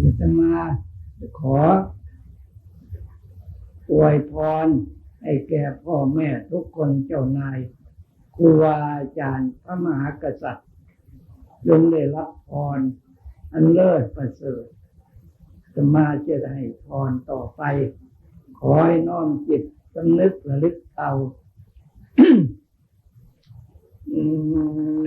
อยากจะมาขออวยพรให้แก่พ่อแม่ทุกคนเจ้านายครูอาจารย์พระมหากษัตริย์จงได้รับพรอันเลิศประเสริฐจะมาจะได้พรต่อไป ขอให้น้อมจิตสำนึกระลึกเอาเ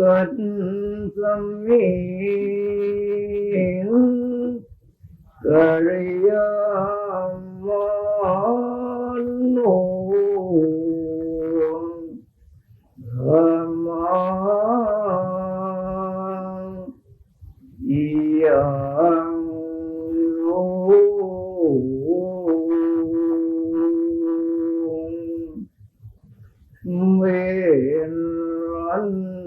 กัจสมิงกริย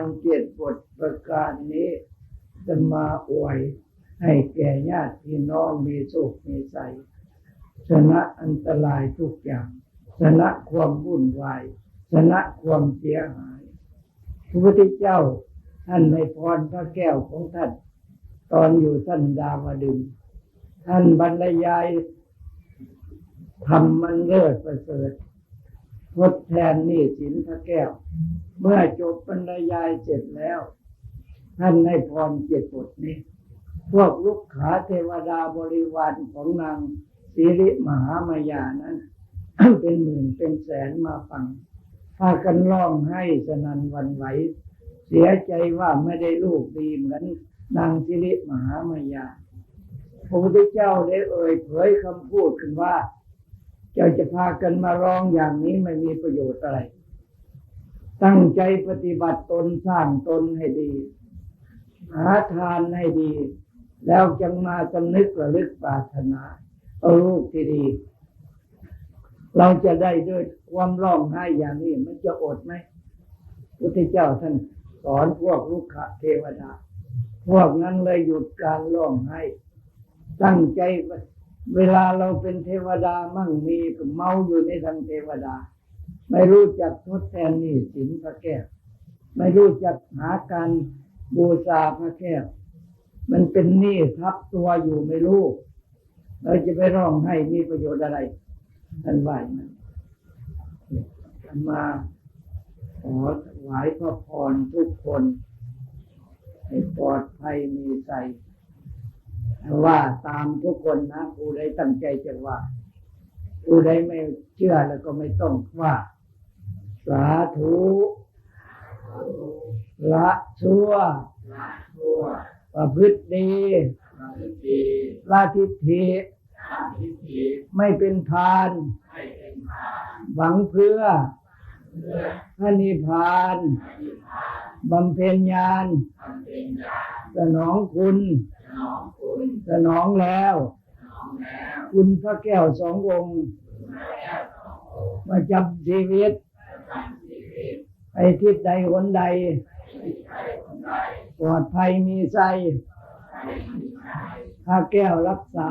พรเจ็ดบทประการนี้จะมาอวยให้แก่ญาติพี่น้องมีสุขมีใสชนะอันตรายทุกอย่าง ชนะความวุ่นวาย ชนะความเสียหาย พระพุทธเจ้าท่านในพรพระแก้วของท่าน ตอนอยู่ท่านดาวดึง ท่านบรรยายทำมันเลิศประเสริฐ ทดแทนหนี่สินพระแก้ว เมื่อจบบรรยายเสร็จแล้ว ท่านให้พรเจ็ดบทนี้ พวกลูกขาเทวดาบริวารของนางสิริมหามายานั้น เป็นหมื่นเป็นแสนมาฟังพากันร้องให้สนันวันไหว เสียใจว่าไม่ได้ลูกดีเหมือนนางสิริมหามายาพระพุทธเจ้าได้เอ่ยเผยคำพูดขึ้นว่า จ้าจะพากันมาร้องอย่างนี้ไม่มีประโยชน์อะไร ตั้งใจปฏิบัติตนสร้างตนให้ดี หาทานให้ดี แล้วจึงมาสำนึกระลึกปรารถนาเอาลูกที่ดี เราจะได้ด้วยความร้องไห้อย่างนี้มันจะอดไหมพุทธเจ้าท่านสอนพวกลูกขะเทวดา พวกนั้นเลยหยุดการร้องไห้ ตั้งใจ เวลาเราเป็นเทวดามั่งมีเมาอยู่ในทางเทวดา ไม่รู้จักทดแทนหนี่สินพระแก้วไม่รู้จักหาการบูชาพระแก้วมันเป็นหนี้ทับตัวอยู่ไม่รู้เราจะไปร้องให้มีประโยชน์อะไรท่านว่าอย่างนั้นท่นมาขอถวายพระพรทุกคน ให้ปลอดภัยมีใส่ ว่าตามทุกคนนะผู้ใดตั้งใจจะว่าผู้ใดไม่เชื่อแล้วก็ไม่ต้องว่า สาธุละชั่วประพฤติดีละทิฏฐิไม่เป็นพานหวังเพื่อพระนิพพานบำเพ็ญญาณสนองคุณ สนองแล้ว คุณพระแก้วสององค์มาจำชีวิตไปทิศใดหนใด ปลอดภัยมีใจพระแก้วรักษา